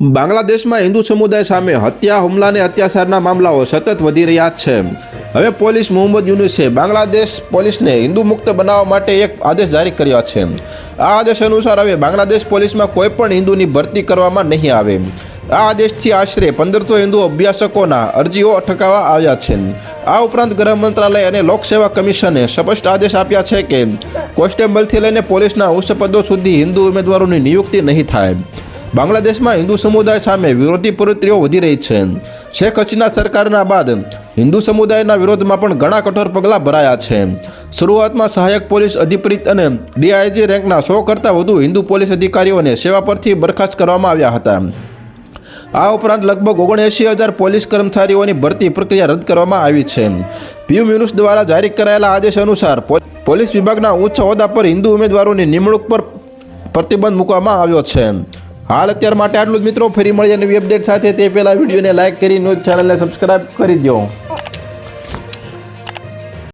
બાંગ્લાદેશમાં હિન્દુ સમુદાય સામે હત્યા, હુમલા અને અત્યાચારના મામલાઓ સતત વધી રહ્યા છે. હવે પોલીસ મોહમ્મદ યુનુસે બાંગ્લાદેશ પોલીસને હિન્દુ મુક્ત બનાવવા માટે એક આદેશ જારી કર્યો છે. આ આદેશ અનુસાર હવે બાંગ્લાદેશ પોલીસમાં કોઈ પણ હિન્દુની ભરતી કરવામાં નહીં આવે. આ આદેશથી આશરે પંદરસો હિન્દુ અભ્યાસકોના અરજીઓ અટકાવવા આવ્યા છે. આ ઉપરાંત ગૃહ મંત્રાલય અને લોકસેવા કમિશને સ્પષ્ટ આદેશ આપ્યા છે કે કોન્સ્ટેબલથી લઈને પોલીસના ઉચ્ચ પદો સુધી હિન્દુ ઉમેદવારોની નિયુક્તિ નહીં થાય. બાંગ્લાદેશમાં હિન્દુ સમુદાય સામે વિરોધી પ્રવૃત્તિઓ વધી રહી છે. શેખ હસીના સરકારના બાદ હિન્દુ સમુદાયના વિરોધમાં પણ ઘણા કઠોર પગલાં ભરાયા છે. શરૂઆતમાં સહાયક પોલીસ અધિપરિત અને ડીઆઈજી રેન્કના સો કરતાં વધુ હિન્દુ પોલીસ અધિકારીઓને સેવા પરથી બરખાસ્ત કરવામાં આવ્યા હતા. આ ઉપરાંત લગભગ ઓગણએંશી હજાર પોલીસ કર્મચારીઓની ભરતી પ્રક્રિયા રદ કરવામાં આવી છે. પીયુ મ્યુનિસ દ્વારા જારી કરાયેલા આદેશ અનુસાર પોલીસ વિભાગના ઉચ્ચ હોદ્દા પર હિન્દુ ઉમેદવારોની નિમણૂક પર પ્રતિબંધ મૂકવામાં આવ્યો છે. હાલ અત્યાર માટે આટલું જ મિત્રો. ફરી મળીએ નવી અપડેટ સાથે. તે પહેલાં વિડીયોને લાઇક કરી ન્યૂઝ ચેનલને સબસ્ક્રાઇબ કરી દો